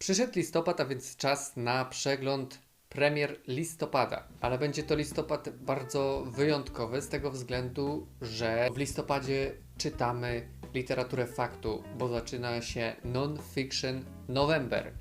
Przyszedł listopad, a więc czas na przegląd premier listopada, ale będzie to listopad bardzo wyjątkowy z tego względu, że w listopadzie czytamy literaturę faktu, bo zaczyna się Non-Fiction November.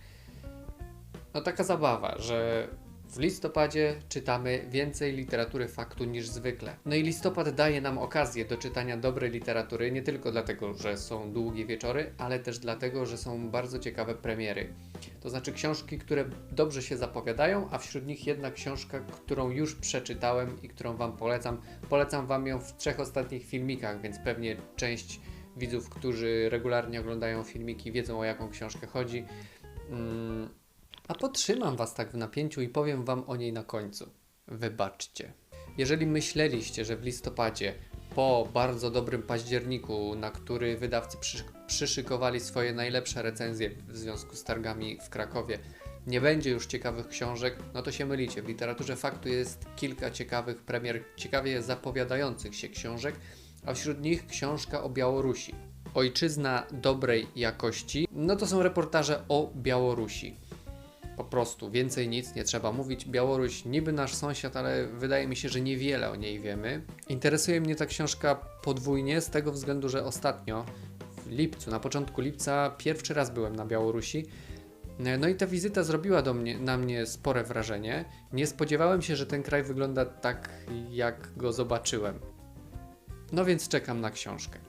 No taka zabawa, że w listopadzie czytamy więcej literatury faktu niż zwykle. No i listopad daje nam okazję do czytania dobrej literatury, nie tylko dlatego, że są długie wieczory, ale też dlatego, że są bardzo ciekawe premiery. To znaczy książki, które dobrze się zapowiadają, a wśród nich jedna książka, którą już przeczytałem i którą Wam polecam. Polecam Wam ją w trzech ostatnich filmikach, więc pewnie część widzów, którzy regularnie oglądają filmiki, wiedzą o jaką książkę chodzi. Mm, a potrzymam Was tak w napięciu i powiem Wam o niej na końcu. Wybaczcie. Jeżeli myśleliście, że w listopadzie, po bardzo dobrym październiku, na który wydawcy przy, przyszykowali swoje najlepsze recenzje w związku z targami w Krakowie, nie będzie już ciekawych książek, no to się mylicie. W literaturze faktu jest kilka ciekawych premier, ciekawie zapowiadających się książek, a wśród nich książka o Białorusi. Ojczyzna dobrej jakości, no to są reportaże o Białorusi. Po prostu, więcej nic nie trzeba mówić. Białoruś niby nasz sąsiad, ale wydaje mi się, że niewiele o niej wiemy. Interesuje mnie ta książka podwójnie z tego względu, że ostatnio w lipcu, na początku lipca, pierwszy raz byłem na Białorusi. No i ta wizyta zrobiła do mnie, na mnie spore wrażenie. Nie spodziewałem się, że ten kraj wygląda tak, jak go zobaczyłem. No więc czekam na książkę.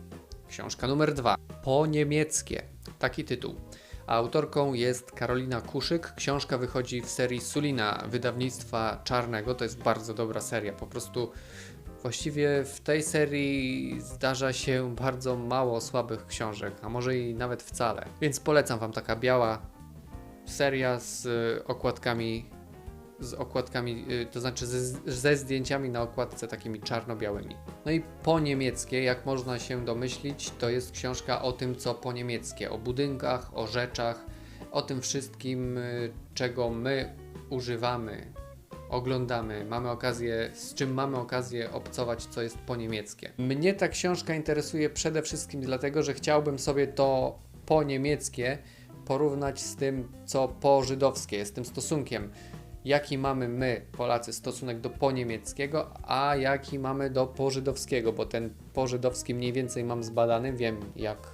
Książka numer dwa. Po niemieckie. Taki tytuł. Autorką jest Karolina Kuszyk. Książka wychodzi w serii Sulina wydawnictwa Czarnego. To jest bardzo dobra seria. Po prostu właściwie w tej serii zdarza się bardzo mało słabych książek, a może i nawet wcale. Więc polecam Wam taka biała seria z okładkami z okładkami, y, to znaczy ze, ze zdjęciami na okładce takimi czarno-białymi. No i po niemieckie, jak można się domyślić, to jest książka o tym, co po niemieckie, o budynkach, o rzeczach, o tym wszystkim, y, czego my używamy, oglądamy, mamy okazję, z czym mamy okazję obcować, co jest po niemieckie. Mnie ta książka interesuje przede wszystkim dlatego, że chciałbym sobie to po niemieckie porównać z tym, co po żydowskie, z tym stosunkiem jaki mamy my, Polacy, stosunek do poniemieckiego, a jaki mamy do pożydowskiego, bo ten pożydowski mniej więcej mam zbadany, wiem jak,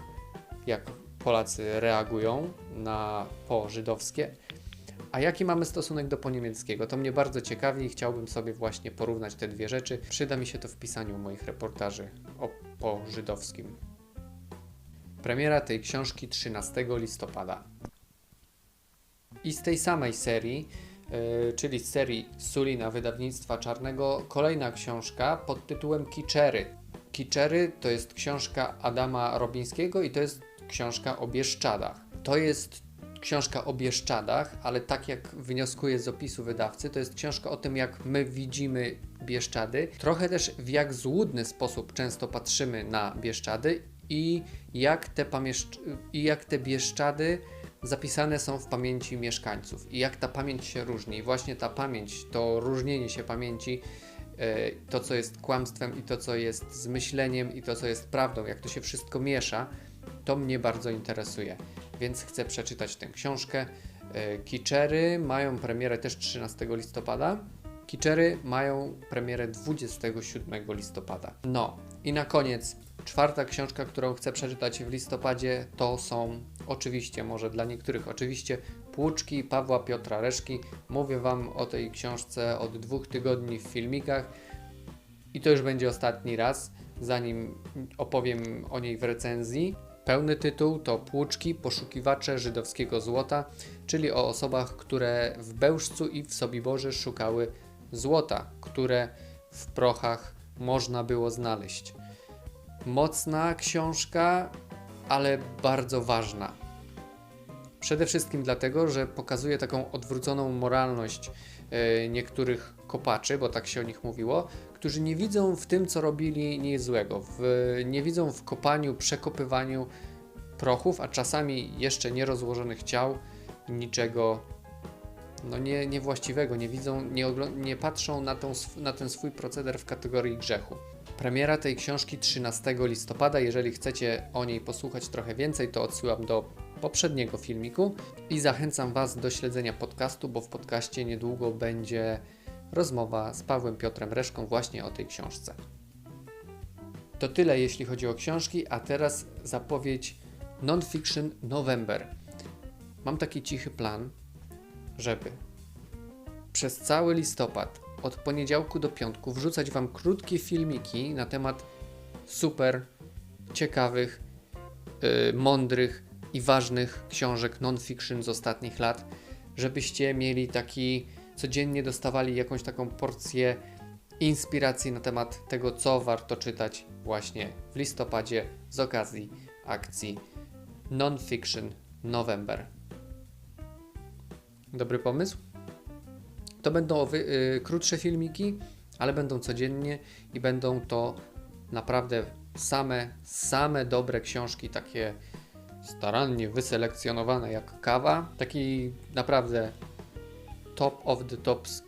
jak Polacy reagują na pożydowskie. A jaki mamy stosunek do poniemieckiego? To mnie bardzo ciekawi i chciałbym sobie właśnie porównać te dwie rzeczy. Przyda mi się to w pisaniu moich reportaży o pożydowskim. Premiera tej książki 13 listopada. I z tej samej serii czyli z serii Sulina wydawnictwa czarnego, kolejna książka pod tytułem Kiczery. Kiczery to jest książka Adama Robińskiego i to jest książka o Bieszczadach. To jest książka o Bieszczadach, ale tak jak wnioskuję z opisu wydawcy, to jest książka o tym, jak my widzimy Bieszczady, trochę też w jak złudny sposób często patrzymy na Bieszczady i jak te, i jak te Bieszczady zapisane są w pamięci mieszkańców i jak ta pamięć się różni. I właśnie ta pamięć, to różnienie się pamięci, e, to co jest kłamstwem i to co jest zmyśleniem i to co jest prawdą, jak to się wszystko miesza, to mnie bardzo interesuje. Więc chcę przeczytać tę książkę. E, Kiczery mają premierę też 13 listopada. Kiczery mają premierę 27 listopada. No i na koniec czwarta książka, którą chcę przeczytać w listopadzie, to są oczywiście, może dla niektórych oczywiście, Płuczki Pawła Piotra Reszki. Mówię Wam o tej książce od dwóch tygodni w filmikach i to już będzie ostatni raz, zanim opowiem o niej w recenzji. Pełny tytuł to Płuczki Poszukiwacze żydowskiego złota, czyli o osobach, które w Bełżcu i w Sobiborze szukały złota, które w prochach można było znaleźć. Mocna książka, ale bardzo ważna. Przede wszystkim dlatego, że pokazuje taką odwróconą moralność e, niektórych kopaczy, bo tak się o nich mówiło, którzy nie widzą w tym, co robili, nic złego. W, nie widzą w kopaniu, przekopywaniu prochów, a czasami jeszcze nierozłożonych ciał niczego no nie, niewłaściwego, nie widzą, nie, nie patrzą na, tą, na ten swój proceder w kategorii grzechu. Premiera tej książki 13 listopada. Jeżeli chcecie o niej posłuchać trochę więcej, to odsyłam do poprzedniego filmiku i zachęcam Was do śledzenia podcastu, bo w podcaście niedługo będzie rozmowa z Pawłem Piotrem Reszką właśnie o tej książce. To tyle jeśli chodzi o książki, a teraz zapowiedź Nonfiction November. Mam taki cichy plan, żeby przez cały listopad, od poniedziałku do piątku, wrzucać Wam krótkie filmiki na temat super ciekawych, yy, mądrych i ważnych książek non-fiction z ostatnich lat, żebyście mieli taki, codziennie dostawali jakąś taką porcję inspiracji na temat tego, co warto czytać właśnie w listopadzie z okazji akcji Non-Fiction November. Dobry pomysł? To będą wy, y, krótsze filmiki, ale będą codziennie i będą to naprawdę same, same dobre książki, takie starannie wyselekcjonowane jak kawa. Taki naprawdę top of the tops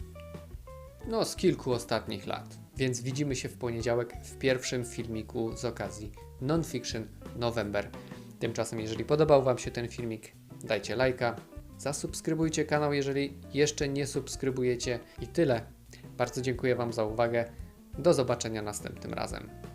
no, z kilku ostatnich lat. Więc widzimy się w poniedziałek w pierwszym filmiku z okazji Nonfiction November. Tymczasem, jeżeli podobał Wam się ten filmik, dajcie lajka, zasubskrybujcie kanał, jeżeli jeszcze nie subskrybujecie i tyle. Bardzo dziękuję Wam za uwagę. Do zobaczenia następnym razem.